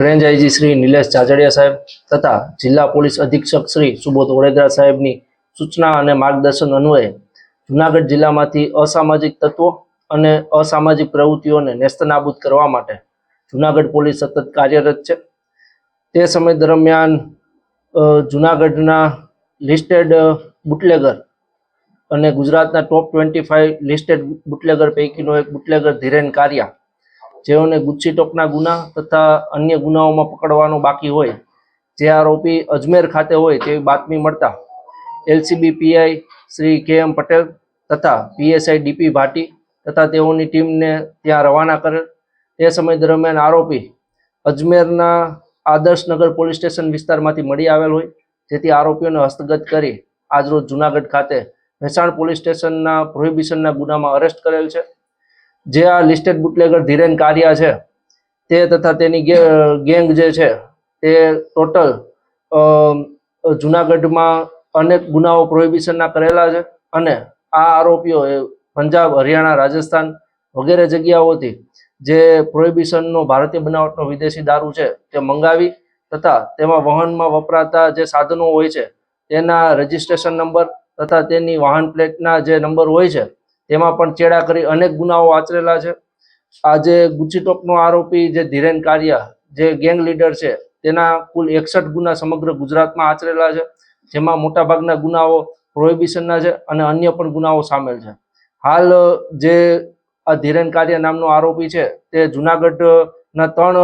Range Shri Nilesh Jajadiya સાહેબ તથા જિલ્લા પોલીસ અધિક્ષક શ્રી સુબોધ વડેદરા સાહેબની સૂચના અને માર્ગદર્શન અન્વયે જુનાગઢ જિલ્લામાંથી અસામાજિક તત્વો અને અસામાજિક પ્રવૃત્તિઓને નેસ્તનાબૂદ કરવા માટે જુનાગઢ પોલીસ સતત કાર્યરત છે. તે સમય દરમિયાન જુનાગઢના લિસ્ટેડ બુટલેગર અને ગુજરાતના top twenty five listed bootlegger પૈકીનો એક બુટલેગર ધીરેન કારિયા જેઓને ગુચ્છી ટોકના ગુના તથા અન્ય ગુનાઓમાં પકડવાનો બાકી હોય, જે આરોપી અજમેર ખાતે હોય તેવી બાતમી મળતા, એલસીબી પીઆઈ શ્રી કે એમ પટેલ તથા પીએસઆઈ ડીપી ભાટી તથા તેઓની ટીમને ત્યાં રવાના કરેલ. તે સમય દરમિયાન આરોપી અજમેરના આદર્શનગર પોલીસ સ્ટેશન વિસ્તારમાંથી મળી આવેલ હોય, જેથી આરોપીઓને હસ્તગત કરી આજરોજ જુનાગઢ ખાતે મહેસાણ પોલીસ સ્ટેશનના પ્રોહિબિશનના ગુનામાં અરેસ્ટ કરેલ છે. જે આ લિસ્ટેડ બુટલેગર ધીરેન કારિયા છે, તે તથા તેની ગેંગ જે છે, તે ટોટલ જુનાગઢમાં અનેક ગુનાઓ પ્રોહિબિશનના કરેલા છે અને આ આરોપીઓ એ પંજાબ, હરિયાણા, રાજસ્થાન વગેરે જગ્યાઓથી જે પ્રોહિબિશનનો ભારતીય બનાવટનો વિદેશી દારૂ છે તે મંગાવી તથા તેમાં વહનમાં વપરાતા જે સાધનો હોય છે તેના રજિસ્ટ્રેશન નંબર તથા તેની વાહન પ્લેટના જે નંબર હોય છે તેમાં પણ ચેડા કરી અનેક ગુનાઓ આચરેલા છે. આજે ગુચ્છી ટોપનો આરોપી જે ધીરેન કારિયા, જે ગેંગ લીડર છે, તેના કુલ એકસઠ ગુના સમગ્ર ગુજરાતમાં આચરેલા છે. જેમાં મોટાભાગના ગુનાઓ પ્રોહિબિશનના છે અને અન્ય પણ ગુનાઓ સામેલ છે. હાલ, જે આ ધીરેન કારિયા નામનો આરોપી છે, તે જુનાગઢના ત્રણ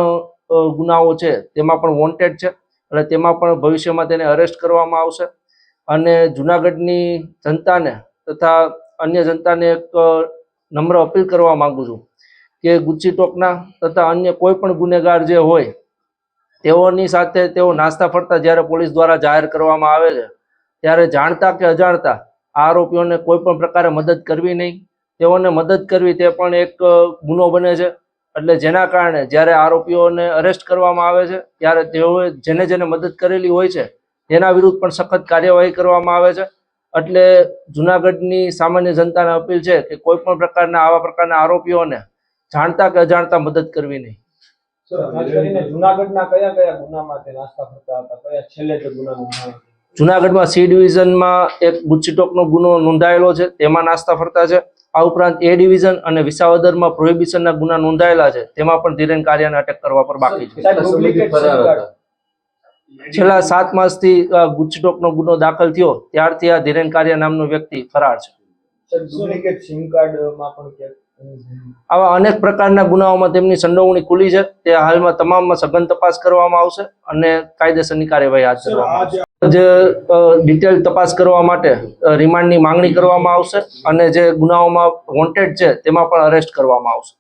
ગુનાઓ છે, તેમાં પણ વોન્ટેડ છે. એટલે તેમાં પણ ભવિષ્યમાં તેને અરેસ્ટ કરવામાં આવશે. અને જુનાગઢની જનતાને તથા અન્ય જનતાને એક નમ્ર અપીલ કરવા માગું છું કે ગુચ્છી ટોકના તથા અન્ય કોઈ પણ ગુનેગાર જે હોય, તેઓની સાથે તેઓ નાસ્તા ફરતા જ્યારે પોલીસ દ્વારા જાહેર કરવામાં આવે છે, ત્યારે જાણતા કે અજાણતા આરોપીઓને કોઈ પણ પ્રકારે મદદ કરવી નહીં. તેઓને મદદ કરવી તે પણ એક ગુનો બને છે. એટલે જેના કારણે જ્યારે આરોપીઓને અરેસ્ટ કરવામાં આવે છે, ત્યારે તેઓએ જેને જેને મદદ કરેલી હોય છે, તેના વિરુદ્ધ પણ સખત કાર્યવાહી કરવામાં આવે છે. એટલે જુનાગઢની સામાન્ય જનતાને અપીલ છે કે કોઈ પણ પ્રકારના આવા પ્રકારના આરોપીઓને જાણતા કે અજાણતા મદદ કરવી નહીં? જુનાગઢમાં સી ડિવિઝનમાં એક ગુચ્છીટોકનો ગુનો નોંધાયેલો છે તેમાં નાસ્તા ફરતા છે. આ ઉપરાંત એ ડિવિઝન અને વિસાવદરમાં પ્રોહિબિશનના ગુના નોંધાયેલા છે તેમાં પણ ધીરેન કાર્યને અટક કરવા પર બાકી છે. છેલ્લા સાત માસથી આ ગુનો દાખલ થયો. ત્યારથી આ ધીરેન કાર્ય નામનો વ્યક્તિ ફરાર છે. આવા અનેક પ્રકારના ગુનાઓમાં તેમની સંડોવણી ખુલી છે. તે હાલમાં તમામમાં સઘન તપાસ કરવામાં આવશે અને કાયદેસરની કાર્યવાહી હાથ ધરવામાં આવશે. જે ડિટેલ તપાસ કરવા માટે રિમાન્ડની માંગણી કરવામાં આવશે અને જે ગુનાઓમાં વોન્ટેડ છે તેમાં પણ અરેસ્ટ કરવામાં આવશે.